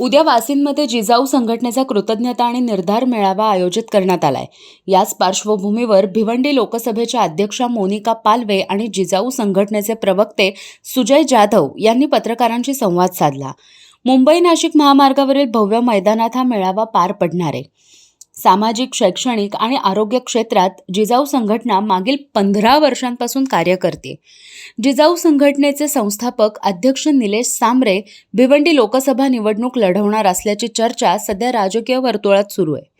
उद्या वासींमध्ये जिजाऊ संघटनेचा कृतज्ञता आणि निर्धार मेळावा आयोजित करण्यात आलाय. याच पार्श्वभूमीवर भिवंडी लोकसभेच्या अध्यक्षा मोनिका पालवे आणि जिजाऊ संघटनेचे प्रवक्ते सुजय जाधव यांनी पत्रकारांशी संवाद साधला. मुंबई नाशिक महामार्गावरील भव्य मैदानात हा मेळावा पार पडणार आहे. सामाजिक शैक्षणिक आणि आरोग्य क्षेत्रात जिजाऊ संघटना मागील पंधरा वर्षांपासून कार्य करते. जिजाऊ संघटनेचे संस्थापक अध्यक्ष निलेश सांबरे भिवंडी लोकसभा निवडणूक लढवणार असल्याची चर्चा सध्या राजकीय वर्तुळात सुरू आहे.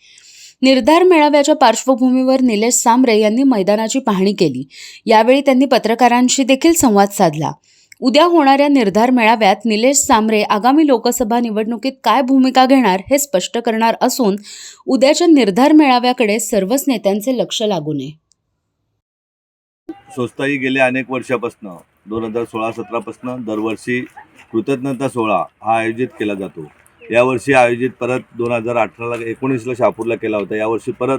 निर्धार मेळाव्याच्या पार्श्वभूमीवर निलेश सांबरे यांनी मैदानाची पाहणी केली. यावेळी त्यांनी पत्रकारांशी देखील संवाद साधला. उद्या होणाऱ्या निर्धार मेळाव्यात निलेश सांबरे आगामी लोकसभा निवडणुकीत काय भूमिका घेणार हे स्पष्ट करणार असून उद्याच्या निर्धार मेळाव्याकडे सर्वच नेत्यांचे लक्ष लागू नये. स्वस्ताई गेल्या अनेक वर्षापासून दोन हजार सोळा सतरापासून दरवर्षी कृतज्ञता सोहळा हा आयोजित केला जातो. यावर्षी आयोजित परत दोन हजार अठराला एकोणीसला शहापूरला केला होता. यावर्षी परत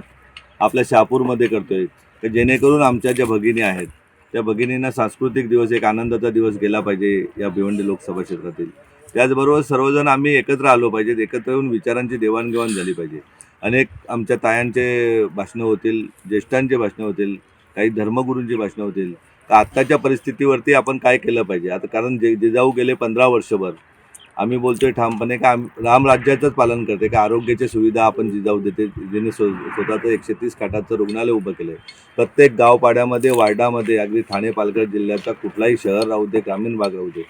आपल्या शहापूरमध्ये करतोय. तर जेणेकरून आमच्या ज्या भगिनी आहेत त्या भगिनींना सांस्कृतिक दिवस एक आनंदाचा दिवस गेला पाहिजे या भिवंडी लोकसभा क्षेत्रातील. त्याचबरोबर सर्वजण आम्ही एकत्र आलो पाहिजेत एकत्र येऊन विचारांची देवाणघेवाण झाली पाहिजे. अनेक आमच्या तायांचे भाषणं होतील ज्येष्ठांचे भाषणं होतील काही धर्मगुरूंची भाषणं होतील. तर आत्ताच्या परिस्थितीवरती आपण काय केलं पाहिजे? आता कारण जे जिजाऊ गेले पंधरा वर्षभर आम्ही बोलतोय ठामपणे का आम रामराज्याचंच पालन करते का आरोग्याची सुविधा आपण जिजाऊ देते जिने स्व स्वतःचं एकशे तीस खाटाचं रुग्णालय उभं केलं प्रत्येक गावपाड्यामध्ये वार्डामध्ये अगदी ठाणे पालघर जिल्ह्याचा कुठलाही शहर राहू दे ग्रामीण भाग राहू दे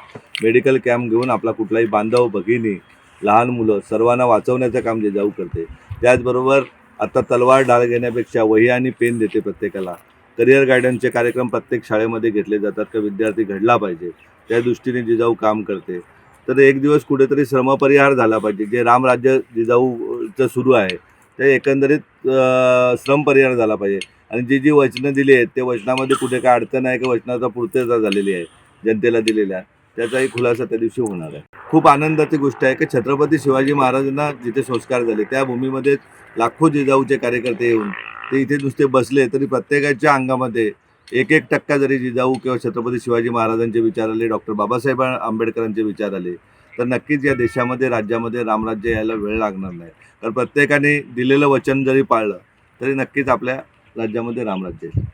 मेडिकल कॅम्प घेऊन आपला कुठलाही बांधव भगिनी लहान मुलं सर्वांना वाचवण्याचं काम जिजाऊ करते. त्याचबरोबर आता तलवार डाळ घेण्यापेक्षा वही आणि पेन देते प्रत्येकाला. करिअर गायडन्सचे कार्यक्रम प्रत्येक शाळेमध्ये घेतले जातात का विद्यार्थी घडला पाहिजे त्या दृष्टीने जिजाऊ काम करते. तर एक दिवस कुठेतरी श्रमपरिहार झाला पाहिजे. जे रामराज्य जिजाऊचं सुरू आहे ते एकंदरीत श्रमपरिहार झाला पाहिजे. आणि जी जी वचनं दिली आहेत त्या वचनामध्ये कुठे काय अडचण आहे की वचनाचा पूर्तता झालेली आहे जनतेला दिलेल्या त्याचाही खुलासा त्या दिवशी होणार आहे. खूप आनंदाची गोष्ट आहे की छत्रपती शिवाजी महाराजांना जिथे संस्कार झाले त्या भूमीमध्ये लाखो जिजाऊचे कार्यकर्ते येऊन ते इथे नुसते बसले तरी प्रत्येकाच्या अंगामध्ये एक एक टक्का जरी जिजाऊ किंवा छत्रपती शिवाजी महाराजांचे विचार आले डॉक्टर बाबासाहेब आंबेडकरांचे विचार आले तर नक्कीच या देशामध्ये राज्यामध्ये रामराज्य यायला वेळ लागणार नाही. कारण प्रत्येकाने दिलेलं वचन जरी पाळलं तरी नक्कीच आपल्या राज्यामध्ये रामराज्य येईल.